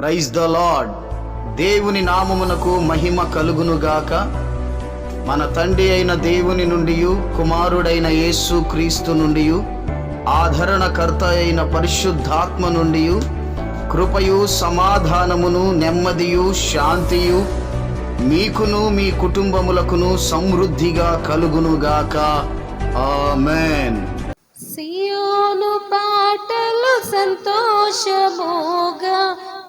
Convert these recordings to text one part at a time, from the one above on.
Praise the lord దేవుని నామమునకు మహిమ కలుగునుగాక. మన తండ్రి అయిన దేవుని నుండి కుమారుడైన యేసు క్రీస్తు నుండి ఆదరణకర్త అయిన పరిశుద్ధాత్మ నుండి కృపయు సమాధానమును నెమ్మదియు శాంతియు మీకును మీ కుటుంబములకును సమృద్ధిగా కలుగునుగాక. ఆమెన్. సియోను పాటలు సంతోషముగా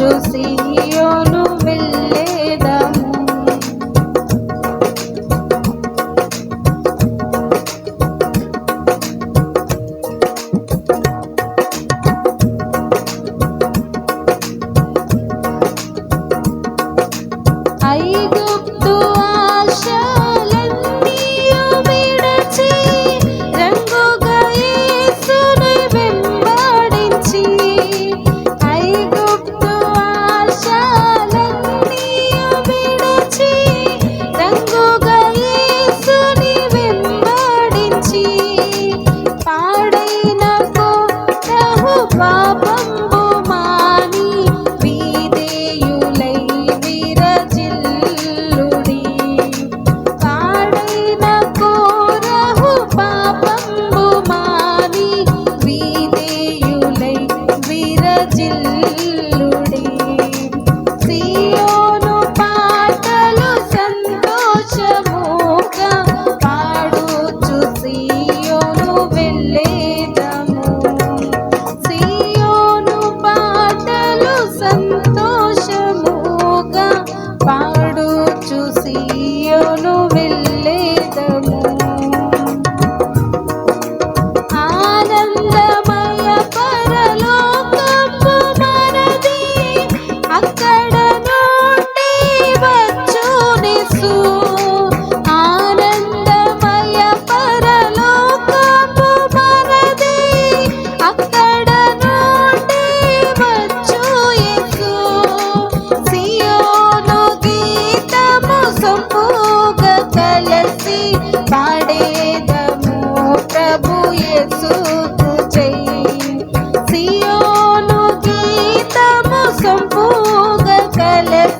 juicy.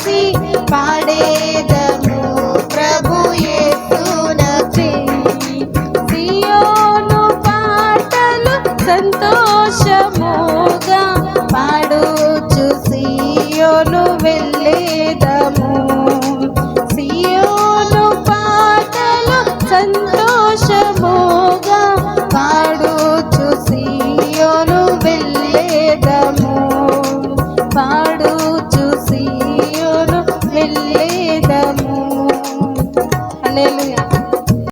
స్తుతించి పాడేదము. ప్రభు యేసునకి సియోను పాటలు సంతోషముగా పాడ